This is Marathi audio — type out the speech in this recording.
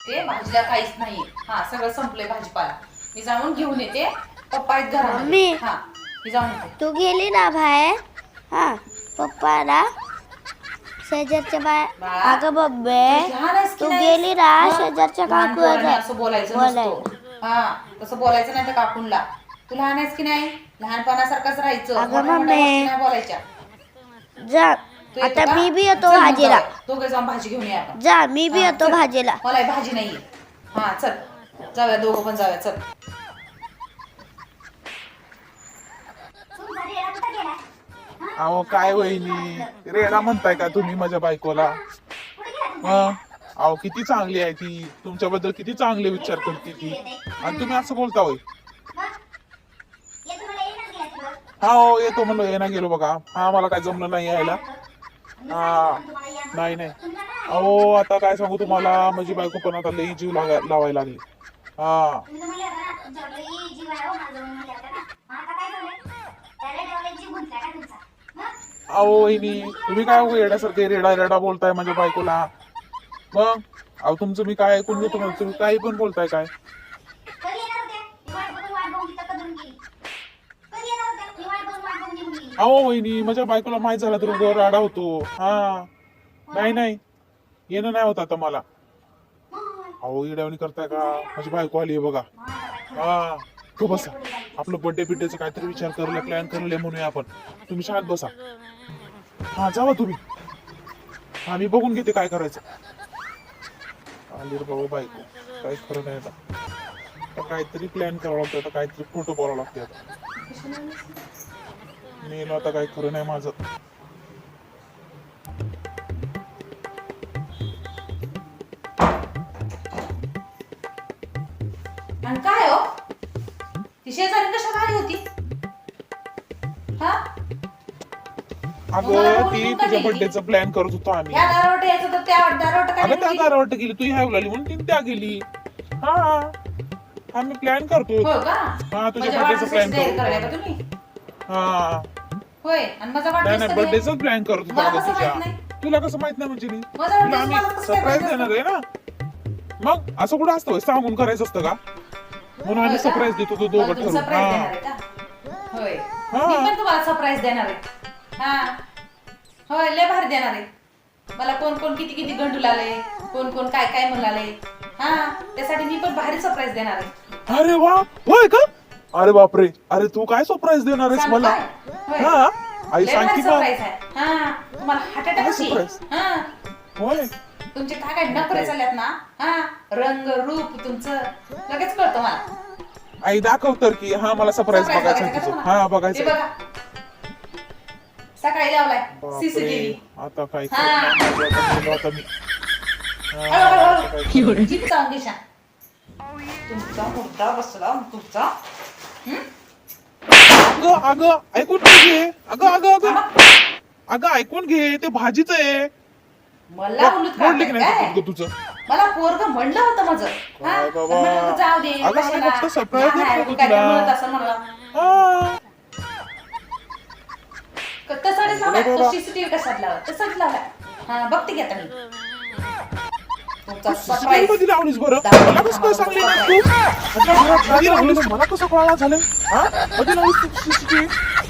ते भाजीला काहीच नाही. हा सगळं संपलंय भाजीपाला. मी जाऊन घेऊन येते. पप्पा आहेत घरामध्ये. मम्मी. हा मी जाऊन येते. तू गेली ना बाहेर? हा पप्पाला? शेजारच्या बाहेर बाळा. अगं बब्बे लहान आहेस की तू? गेली ना मग शेजारच्या लहान पोरांनी काकू असं बोलायचं. नसतो. हा तसं बोलायचं नाही तर काकूनला तू लहान आहेस की नाही? लहानपणासारखंच राहायचं. अगं मोठ्या मोठ्या मम्मी. गोष्टी नाही बोलायच्या. जा. तू येतो आता का? मी बी येतो चल मग भाजीला. जाऊया. दोघे जाऊन भाजी घेऊन ये आपण. जा मी बी हा, येतो चल. भाजीला. मला भाजी नाहीये. हा चल. जाऊया दोघं पण जाऊया चल. अहो काय वहिनी? रेडा म्हणताय का तुम्ही माझ्या बायकोला? हं? अहो किती चांगली आहे ती. तुमच्याबद्दल किती चांगले विचार करते ती. आणि तुम्ही असं बोलता होय. हा हो येतो म्हणलो येणा गेलो बघा. हा मला काय जमलं नाही यायला. हा. नाही नाही. अहो आता काय सांगू तुम्हाला? माझी बायको पण आता लई जीव लागा- लावायला लागली. हा. अहो वहिनी तुम्ही काय उगा येण्यासारखे रेडा रेडा बोलताय माझ्या बायकोला? मग? अहो तुमचं मी काय ऐकून घेतो तुम्ही काही पण बोलताय काय? अहो वहिनी माझ्या बायकोला माहीत झाला तर उगा राडा होतो. हा. नाही नाही. येणं नाही होत आता मला. अहो येडावणी करताय का? माझी बायको आली आहे बघा. हा. तो बसा. आपलं बर्थडे बिड्डेचं काहीतरी विचार करूया प्लॅन करूया म्हणूया आपण. तुम्ही शाळेत बसा. हा जावा तुम्ही. हा मी बघून घेते काय करायचं. आली रे बाबा बायको. काय खरं नाही आता. आता काहीतरी प्लॅन करावा लागतो आता काहीतरी फोटो बोलावं लागते आता. मेलो आता काय खरं नाही माझं. आणि काय हो? ती शेजारी होती? हा? तुम्हाला अगं बोलून ती तुझ्या? बर्थडेचा प्लॅन करत होतो आम्ही. या दारावट यायचं तर त्या दारावट काय अगं त्या गेली? तू ह्या लागली म्हणून ती त्या गेली. हा आम्ही प्लॅन करतो. हो का? हा तुझ्या करू. का तुम्ही? हा. होय आणि माझा नाही वाढदिवस नाही कधी आहे? बर्थडेचा प्लॅन करत मला कसं तुझ्या माहीत नाही? तुला कसं माहीत नाही म्हणजे मी माझा तुला वाढदिवस आम्ही मला कसं काय सरप्राईज देणार आहे ना? मग असं कुठं असतं? होय? सांगून करायचं असतं का? म्हणून आम्ही होय का? सरप्राईज देतो तो मला दोघं तुम्ही ठरवून. surprise हा. देणार आहे का? होय. हा. मी पण तुम्हाला सरप्राईज देणार आहे. हा. होय लय भारी देणार आहे. मला कोण कोण किती किती गंडू लागले कोण कोण काय काय म्हणाले हा. त्यासाठी मी पण भारी सरप्राईज देणार आहे. अरे वा! होय का? अरे बापरे. अरे तू काय सरप्राईज देणार आहेस मला. हा? आई सांग की हा हार्ट काय? हा. होय. तुमचे काय काय नखरे चालल्यात ना? हा? रंग रूप तुमचं लगेच कळतं मला. आई दाखव तर की. हा मला सरप्राईज Surprise बघायचं आहे तुझं? हा ते बघायचं बघा. सकाळी लावलाय. बापरे, सीसीटीव्ही आता काय हा. करणार? आता मी हा, आता काय करणार? जिथं अंगेशा तुमचा मुद्दा बसला तुमचा? अगं अगं ऐकून घे अगं अगं अगं अगं ऐकून घे ते भाजीच आहे मला उलट मोडली की काढताय नाही काय? तू तुझं मला पोरग म्हणलं होतं माझं हा? काय बाबा? पण म्हणलं जाऊ दे अगं, आम्ही कशाला? फक्त surprise लहान आहे, देत होतो काय तुला. म्हणत असं म्हणलं हा. तसाच तो बाबा. हा बघते की आता मी मध्ये लावलीस बरं. मला कसं काय सांगली नाही तू मला कसं कळायला झालं हा? कधी लावलीस?